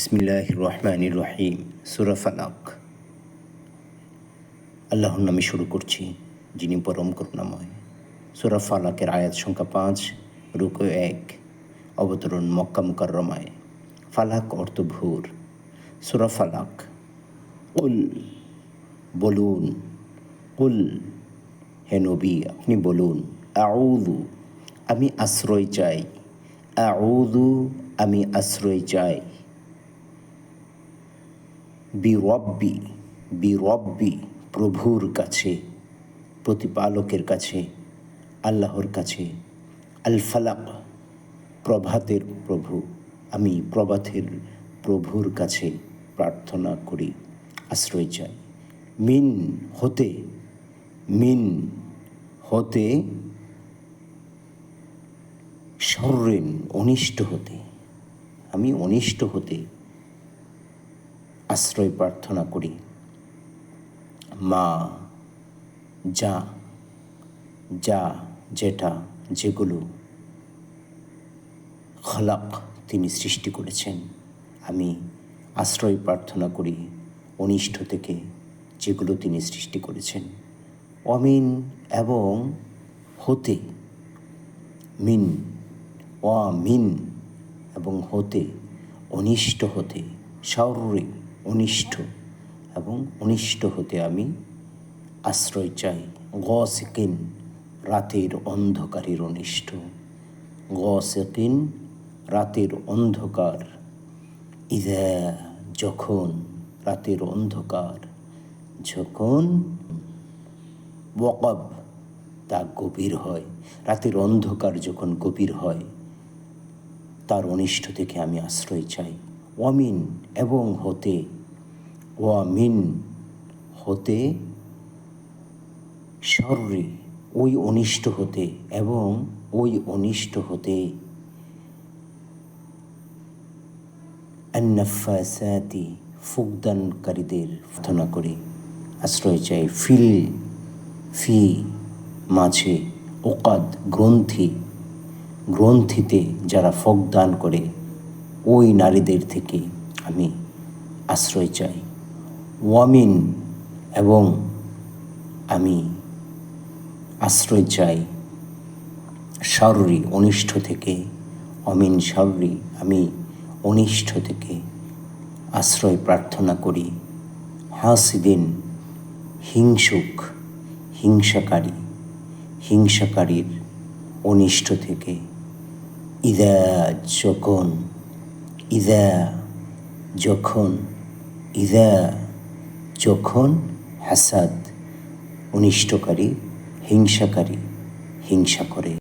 বিসমিল্লাহ রহমান রহিম সুরা ফালাক। আল্লাহর নামে শুরু করছি, যিনি পরম করুণাময়। সুরা ফালাকের আয়াত সংখ্যা পাঁচ, রুকো এক, অবতরণ মক্কা মুকাররমায়। ফালাক অর্থ ভোর। সুরা উল বলুন। উল হে নবী, আপনি বলুন আউদু আমি আশ্রয় চাই। আউদু আমি আশ্রয় চাই। বিরব্বি বিরব্বি প্রভুর কাছে, প্রতিপালকের কাছে, আল্লাহর কাছে। আল ফালাক প্রভাতের প্রভু, আমি প্রভাতের প্রভুর কাছে প্রার্থনা করি, আশ্রয় চাই। মিন হতে মিন হতে সর্রেন অনিষ্ট হতে, আমি অনিষ্ট হতে আশ্রয় প্রার্থনা করি। মা, যা যা, যেটা, যেগুলো খলাক তিনি সৃষ্টি করেছেন, আমি আশ্রয় প্রার্থনা করি অনিষ্ট থেকে যেগুলো তিনি সৃষ্টি করেছেন। অমিন এবং হতে, মিন অ মিন এবং হতে, অনিষ্ট হতে শৌর্যে অনিষ্ট এবং অনিষ্ট হতে আমি আশ্রয় চাই। গ সেকেন রাতের অন্ধকারের অনিষ্ট। গ সেকেন রাতের অন্ধকার। ইদা যখন রাতের অন্ধকার, যখন ওয়াকব তা গভীর হয়। রাতের অন্ধকার যখন গভীর হয়, তার অনিষ্ট থেকে আমি আশ্রয় চাই। ওয়ামিন এবং হতে, ওয়ামিন হতে শর্রে, ওই অনিষ্ট হতে এবং ওই অনিষ্ট হতে। আন্নাফাসাতি ফুকদানকারীদের প্রার্থনা করি। আশ্রয় চাই ফিল ফি মাঝে ওকাদ গ্রন্থি, গ্রন্থিতে যারা ফোকদান করে। ওই নারীদের থেকে আমি আশ্রয় চাই। ওয়ামিন এবং আমি আশ্রয় চাই শাররি অনিষ্ঠ থেকে, অমিন শাররি আমি অনিষ্ঠ থেকে আশ্রয় প্রার্থনা করি। হাসিদিন হিংসুক, হিংসাকারী, হিংসাকারীর অনিষ্ট থেকে। ইদা যখন ইদা যখন ইদা যখন হাসাদ অনিষ্টকারী হিংসাকারী হিংসা করে।